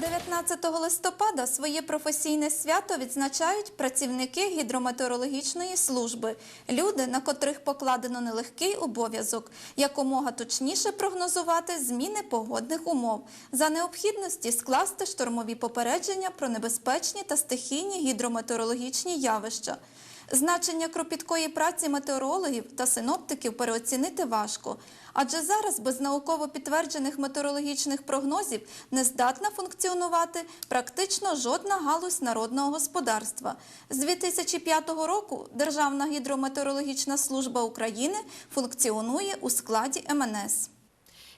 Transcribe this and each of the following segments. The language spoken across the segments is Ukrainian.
19 листопада своє професійне свято відзначають працівники гідрометеорологічної служби, люди, на котрих покладено нелегкий обов'язок якомога точніше прогнозувати зміни погодних умов, за необхідності скласти штормові попередження про небезпечні та стихійні гідрометеорологічні явища. Значення кропіткої праці метеорологів та синоптиків переоцінити важко, адже зараз без науково підтверджених метеорологічних прогнозів не здатна функціонувати практично жодна галузь народного господарства. З 2005 року Державна гідрометеорологічна служба України функціонує у складі МНС.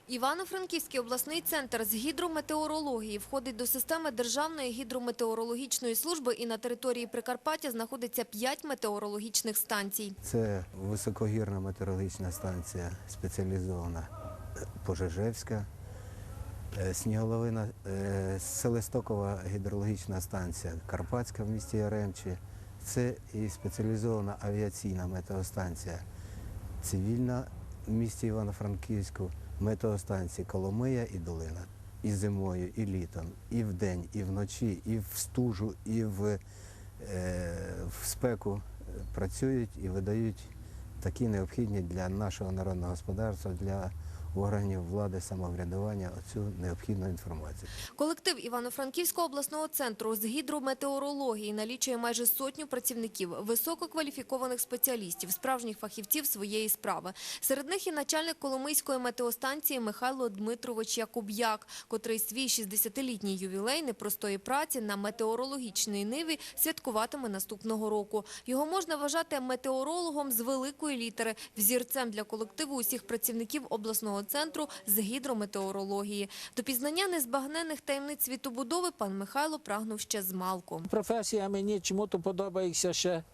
Івано-Франківський обласний центр з гідрометеорології входить до системи Державної гідрометеорологічної служби і на території Прикарпаття знаходиться 5 метеорологічних станцій. Це високогірна метеорологічна станція спеціалізована е, Пожежевська, е, Сніголовина, е, Селестокова гідрологічна станція Карпатська в місті Яремчі. Це і спеціалізована авіаційна метеостанція цивільна в місті Івано-Франківську, метеостанції Коломия і Долина. І зимою, і літом, і вдень, і вночі, і в стужу, і в, е, в спеку е, працюють і видають такі необхідні для нашого народного господарства, для органів влади самоврядування оцю необхідну інформацію. Колектив Івано-Франківського обласного центру з гідрометеорології налічує майже сотню працівників, висококваліфікованих спеціалістів, справжніх фахівців своєї справи. Серед них і начальник Коломийської метеостанції Михайло Дмитрович Якуб'як, котрий свій 60-літній ювілей непростої праці на метеорологічній ниві святкуватиме наступного року. Його можна вважати метеорологом з великої літери, взірцем для колективу усіх працівників обласного центру з гідрометеорології. До пізнання незбагненних таємниць світобудови пан Михайло прагнув ще з малку. Професія мені чому-то подобається ще,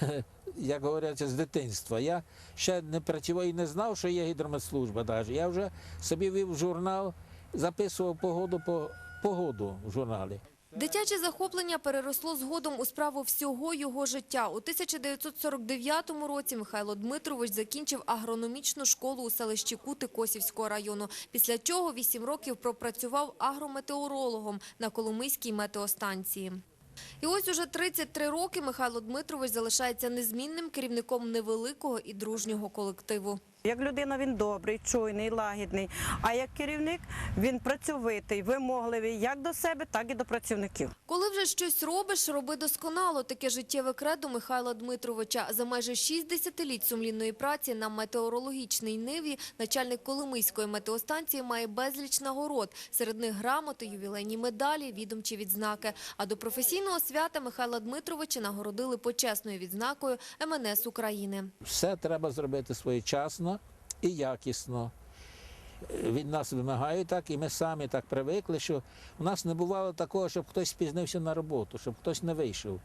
як говорять, з дитинства. Я ще не працював і не знав, що є гідрометслужба. Я вже собі вів журнал, записував погоду по погоду в журналі. Дитяче захоплення переросло згодом у справу всього його життя. У 1949 році Михайло Дмитрович закінчив агрономічну школу у селищі Кути Косівського району, після чого вісім років пропрацював агрометеорологом на Коломийській метеостанції. І ось уже 33 роки Михайло Дмитрович залишається незмінним керівником невеликого і дружнього колективу. Як людина він добрий, чуйний, лагідний. А як керівник він працьовитий, вимогливий як до себе, так і до працівників. Коли вже щось робиш, роби досконало. Таке життєве кредо Михайла Дмитровича. За майже 6 десятиліть сумлінної праці на метеорологічній ниві начальник Коломийської метеостанції має безліч нагород. Серед них грамоти, ювілейні медалі, відомчі відзнаки. А до професійного свята Михайла Дмитровича нагородили почесною відзнакою МНС України. Все треба зробити своєчасно і якісно. Е, Від нас вимагають так, і ми самі так привикли, що у нас не бувало такого, щоб хтось спізнився на роботу, щоб хтось не вийшов.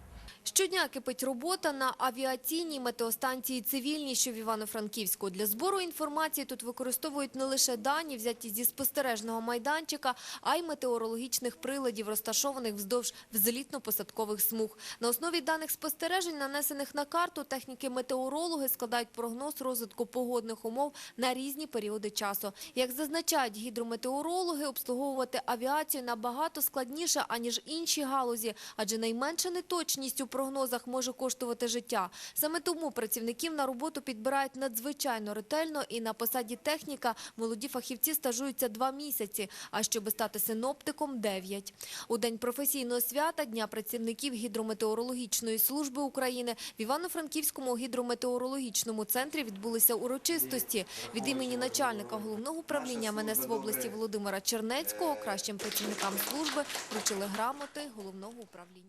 Щодня кипить робота на авіаційній метеостанції цивільній, що в Івано-Франківську. Для збору інформації тут використовують не лише дані, взяті зі спостережного майданчика, а й метеорологічних приладів, розташованих вздовж взлітно-посадкових смуг. На основі даних спостережень, нанесених на карту, техніки-метеорологи складають прогноз розвитку погодних умов на різні періоди часу. Як зазначають гідрометеорологи, обслуговувати авіацію набагато складніше, аніж інші галузі, адже найменша неточність у прогнозах може коштувати життя. Саме тому працівників на роботу підбирають надзвичайно ретельно і на посаді техніка молоді фахівці стажуються два місяці, а щоб стати синоптиком – дев'ять. У день професійного свята Дня працівників гідрометеорологічної служби України в Івано-Франківському гідрометеорологічному центрі відбулися урочистості. Від імені начальника головного управління МНС в області Володимира Чернецького кращим працівникам служби вручили грамоти головного управління.